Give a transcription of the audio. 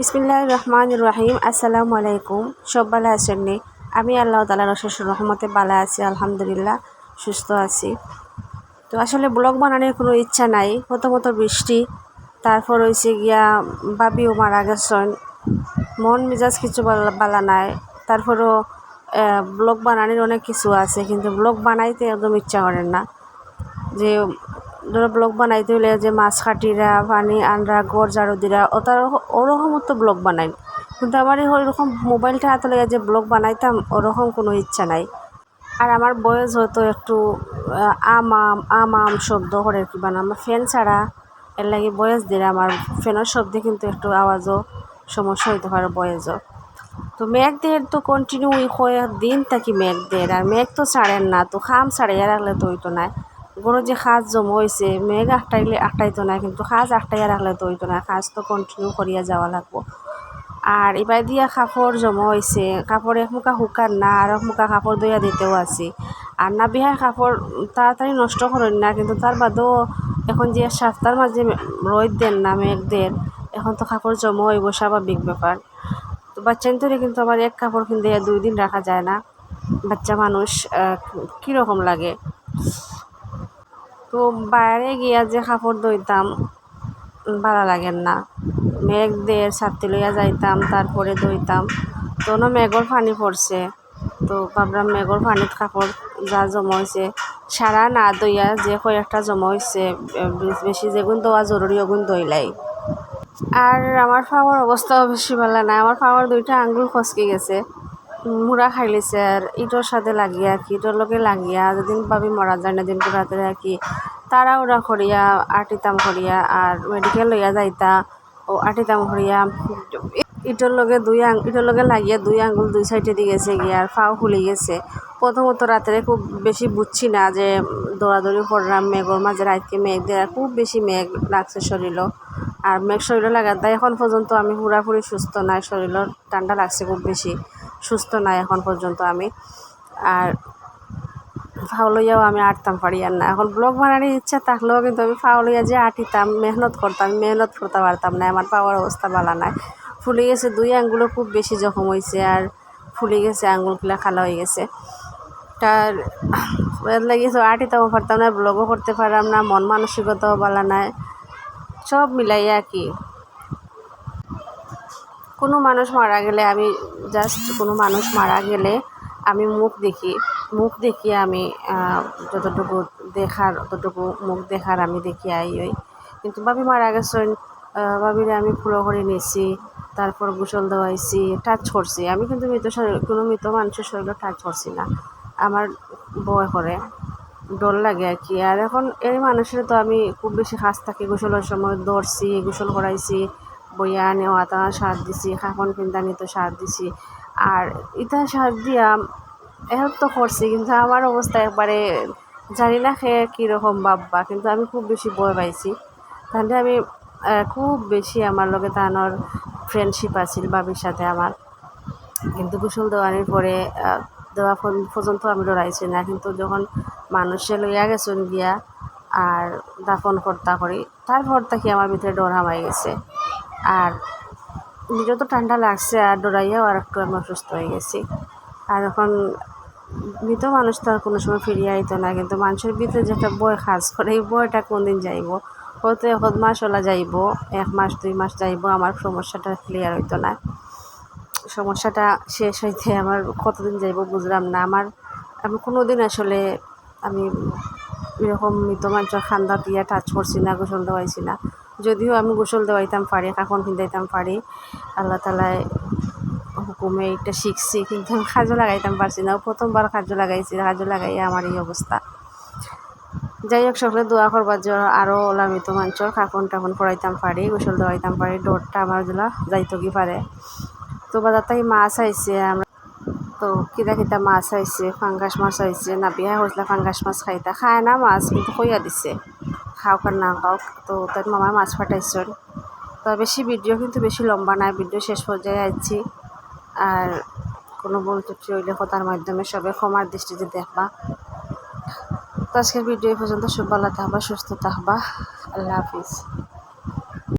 বিসমিল্লাহ রহমান রহিম আসসালামু আলাইকুম সব ভালো আছেন নি? আমি আল্লাহ তালা অশেষ রহমতে ভালো আছি, আলহামদুলিল্লাহ, সুস্থ আছি। তো আসলে ব্লগ বানানোর কোনো ইচ্ছা নাই। প্রথমত বৃষ্টি, তারপর হয়েছে গিয়া বাবিও মারা গেছেন মন মেজাজ কিছু বালা নাই। তারপরও ব্লগ বানানোর অনেক কিছু আছে, কিন্তু ব্লগ বানাইতে একদম ইচ্ছা করেন না। যে ধরো ব্লগ বানাইতে হলে যে মাছ কাটিরা, পানি আনরা গড় ঝাড়ু দিরা ওটার ওরকম তো ব্লগ বানাই। কিন্তু আমার ওইরকম মোবাইলটা হাতে লেগে যে ব্লগ বানাইতাম, ওরকম কোনো ইচ্ছা নাই। আর আমার বয়স হয়তো একটু আমাম আমাম শব্দ করে কি বানা আমার ফ্যান ছাড়া এর লাগে বয়স দিলে আমার ফ্যানের শব্দে কিন্তু একটু আওয়াজও সমস্যা হইতে পারে, বয়সও। তো মেঘ দের তো কন্টিনিউ কয়েক দিন থাকি দের আর মেঘ তো ছাড়েন না, তো খাম ছাড়াইয়া রাখলে তো হইতো না। গরু যে সাজ জমা হয়েছে মেঘ আটটাইলে আটটাইতো না, কিন্তু সাজ আটটাইয়া রাখলে তো হইতো না, সাজ তো কন্টিনিউ করিয়া যাওয়া লাগবো। আর এবার দিয়া কাপড় জমা হয়েছে কাপড় এক মুখা শুকান না, আর এক মুখা কাপড় দইয়া দিতেও আছে। আর না বিহার কাপড় তাড়াতাড়ি নষ্ট করেন না, কিন্তু তার বাদেও এখন যে সাতটার মাঝে রোদ দেন না মেঘ দেন এখন তো কাপড় জমা হইব, স্বাভাবিক ব্যাপার। তো বাচ্চা ধরে কিন্তু আমার এক কাপড় কিনতে দুই দিন রাখা যায় না। বাচ্চা মানুষ কীরকম লাগে? তো বাইরে গিয়া যে কাপড় ধুইতাম, ভালো লাগেন না। মেঘ দিয়ে ছাতি লইয়া যাইতাম, তারপরে ধুইতাম। তখন মেঘর পানি পড়ছে। তো ভাবলাম মেঘর পানিত কাপড় যা জমা হয়েছে সারা না দইয়া যে কয়েকটা জমা হয়েছে বেশি যেগুন দেওয়া জরুরি ওগুন দইলাই আর আমার পাওয়ার অবস্থাও বেশি ভালো না আমার পাওয়ার দুইটা আঙ্গুল খসকে গেছে। মুড়া খাইলিছে আর ইটোর সাথে লাগিয়া কি, ইটোর লগে লাগিয়া যেদিন পাবি মরা যায় না দিন রাতে কি তারা ওরা করিয়া, আটিতাম করিয়া আর মেডিকেল লইয়া যাইতা ও আটিতাম করিয়া ইটোর লগে দুই আং, ইটোর লগে লাগিয়া দুই আঙুল দুই সাইডে দিয়ে গেছে গিয়া আর ফাও খুলে গেছে। প্রথমত রাত্রে খুব বেশি বুঝছি না যে দৌড়াদৌড়ি করলাম, মেঘর মাঝে রাতকে মেঘ দেওয়া খুব বেশি মেঘ লাগছে শরীরও। আর মেঘ শরীরও তাই এখন পর্যন্ত আমি পুরাপুরি সুস্থ, নাই শরীরের ঠান্ডা লাগছে খুব বেশি। সুস্থ নাই এখন পর্যন্ত আমি। আর ফাও লইয়াও আমি আটতাম, পারি আর না। এখন ব্লগ বানানোর ইচ্ছা থাকলেও কিন্তু আমি ফাও লইয়া যে আটিতাম, মেহনত করতাম মেহনত করতে পারতাম না। আমার পাওয়ার অবস্থা ভালো নাই। ফুলে গেছে দুই আঙ্গুলও খুব বেশি জখম হয়েছে আর ফুলে গেছে আঙ্গুলগুলো খালা হয়ে গেছে। তার লাগিয়েছে আটিতামও পারতাম না ব্লগও করতে পারলাম না, মন মানসিকতাও ভালো নাই। সব মিলাইয়া কি। কোনো মানুষ মারা গেলে আমি জাস্ট কোনো মানুষ মারা গেলে আমি মুখ দেখি, মুখ দেখিয়ে আমি যতটুকু দেখার ততটুকু মুখ দেখার আমি দেখি আই ওই। কিন্তু বাবি মারা গেছেন বাবিরে আমি ফুলো করে নিয়েছি, তারপর গোসল দেওয়াইছি টাচ করছি। আমি কিন্তু মৃত শরীর, কোনো মৃত মানুষের শরীরে টাচ করছি না। আমার বয় করে, ডর লাগে আর কি। আর এখন এই মানুষের তো আমি খুব বেশি কাজ থাকি, গোসলের সময় দৌড়ছি, গোসল করাইছি বইয়া নেওয়া তা সার দিছি খাখন পিন্দানি তো সার দিছি। আর ইটা সার দিয়া হেল্প তো করছি, কিন্তু আমার অবস্থা একবারে জানি না খেয়ে কীরকম ভাববা কিন্তু আমি খুব বেশি ভয় পাইছি। তাহলে আমি খুব বেশি আমার লগে তানোর ফ্রেন্ডশিপ আছিল বাবির সাথে আমার। কিন্তু গোসল দেওয়ানির পরে দেওয়া পর্যন্ত আমি ডরাইছি না, কিন্তু যখন মানুষে লইয়া গেছেন গিয়া, আর দাফন কর্তা করি, তারপর থেকে আমার ভিতরে ডর হামাই গেছে। আর তো ঠান্ডা লাগছে আর ডোরাইয়াও আর একটু আমি অসুস্থ হয়ে গেছি। আর এখন মৃত মানুষ তো আর কোনো সময় ফিরিয়ে আইতো না, কিন্তু মানুষের ভিতরে যেটা বয় কাজ করে, এই বয়টা কোন দিন যাইব? হয়তো এক মাস ওলা যাইব, এক মাস, দুই মাস যাইব, আমার সমস্যাটা ক্লিয়ার হইতো না। সমস্যাটা শেষ হইতে আমার কতদিন যাইব বুঝলাম না। আমার, আমি কোনো দিন আসলে আমি এরকম মৃত মানুষের খান্দা দিয়ে টাচ করছি না, গোসল দেওয়াইছি না। যদিও আমি গোসল দেওয়াইতাম পারি কাকন কিনতাইতাম পারি আল্লাহ তালায় হুকুমে এটা শিখছি, কিন্তু আমি কাজও লাগাইতাম পারছি না। প্রথমবার কাজও লাগাইছি, কাজও লাগাইয়া আমার এই অবস্থা। যাই হোক, সকলে দোয়া করবার জন্য আরও ওলামিত মাঞ্চর কাকন টাকন পড়াইতাম পারি গোসল দেওয়াইতাম পারি ডোরটা আমারগুলা যাইতো কি পারে। তো বাজার তাই মাছ আইছে, আমরা তো কিতা কিতা মাছ আইছে, ফাঙ্গাস মাছ আইছে না বিয়া হয়েছিল ফাঙ্গাস মাছ খাইতা। খায় না মাছ, কিন্তু কইয়া দিছে। খাওক আর না খাওক তো তার মামার মাছ ফাটাইছেন। তো বেশি ভিডিও কিন্তু বেশি লম্বা নাই ভিডিও শেষ পর্যায়ে আছি আর কোনো ভুল ত্রুটি হইলে কথার মাধ্যমে সবে ক্ষমার দৃষ্টিতে দেখবা। তো আজকের ভিডিও পর্যন্ত সব ভালো থাকবা, সুস্থ থাকবা। আল্লাহ হাফিজ।